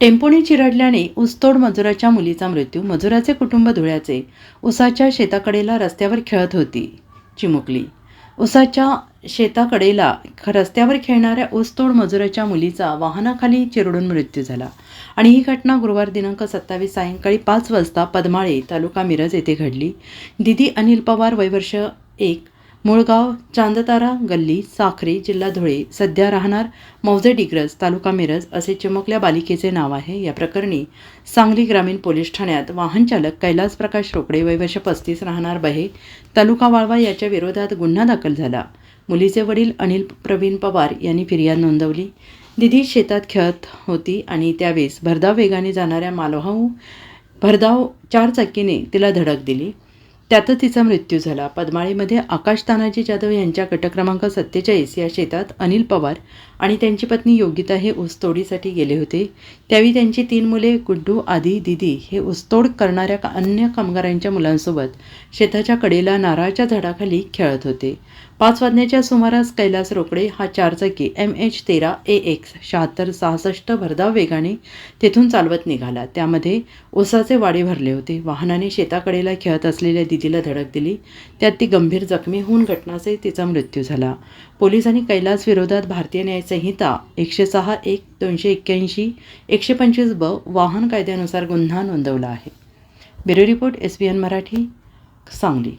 टेम्पोने चिरडल्याने ऊसतोड मजुराच्या मुलीचा मृत्यू मजुराचे कुटुंब धुळ्याचे. उसाच्या शेताकडेला रस्त्यावर खेळत होती चिमुकली. उसाच्या शेताकडेला ख- रस्त्यावर खेळणाऱ्या ऊसतोड मजुराच्या मुलीचा वाहनाखाली चिरडून मृत्यू झाला. आणि ही घटना गुरुवार दिनांक सत्तावीस सायंकाळी पाच वाजता पद्माळे तालुका मिरज येथे घडली. दिदी अनिल पवार वयवर्ष एक मुळगाव चांदतारा गल्ली साखरे जिल्हा धुळे सध्या राहणार मौजे डिग्रज तालुका मिरज असे चिमुकल्या बालिकेचे नाव आहे. या प्रकरणी सांगली ग्रामीण पोलीस ठाण्यात वाहनचालक कैलास प्रकाश रोकडे वैवश पस्तीस राहणार बहे. तालुका वाळवा याच्या विरोधात गुन्हा दाखल झाला. मुलीचे वडील अनिल प्रवीण पवार यांनी फिर्याद नोंदवली. दिदी शेतात खेळत होती आणि त्यावेळेस भरधाव वेगाने जाणाऱ्या मालवाहू भरधाव चारचाकीने तिला धडक दिली. त्यातच तिचा मृत्यू झाला. पद्माळीमध्ये आकाश तानाजी जाधव यांच्या गट क्रमांक सत्तेचाळीस या शेतात अनिल पवार आणि त्यांची पत्नी योगिता हे ऊसतोडीसाठी गेले होते. त्यावेळी त्यांची तीन मुले गुड्डू आदी दिदी हे ऊसतोड करणाऱ्या अन्य कामगारांच्या मुलांसोबत शेताच्या कडेला नारळाच्या झाडाखाली खेळत होते. पाच वाजण्याच्या सुमारास कैलास रोकडे हा चारचाकी एम एच तेरा ए एक्स शहात्तर सहासष्ट भरधाव वेगाने तेथून चालवत निघाला. त्यामध्ये ऊसाचे वाडे भरले होते. वाहनाने शेताकडेला खेळत असलेल्या दिदीला धडक दिली. त्यात ती गंभीर जखमी होऊन घटनाचे तिचा मृत्यू झाला. पोलिसांनी कैलास विरोधात भारतीय न्याय संहिता एकशे सहा एक दोनशे एक्क्याऐंशी एकशे पंचवीस ब वाहन कायद्यानुसार गुन्हा नोंदवला आहे. Bureau report S B N Marathi Sangli.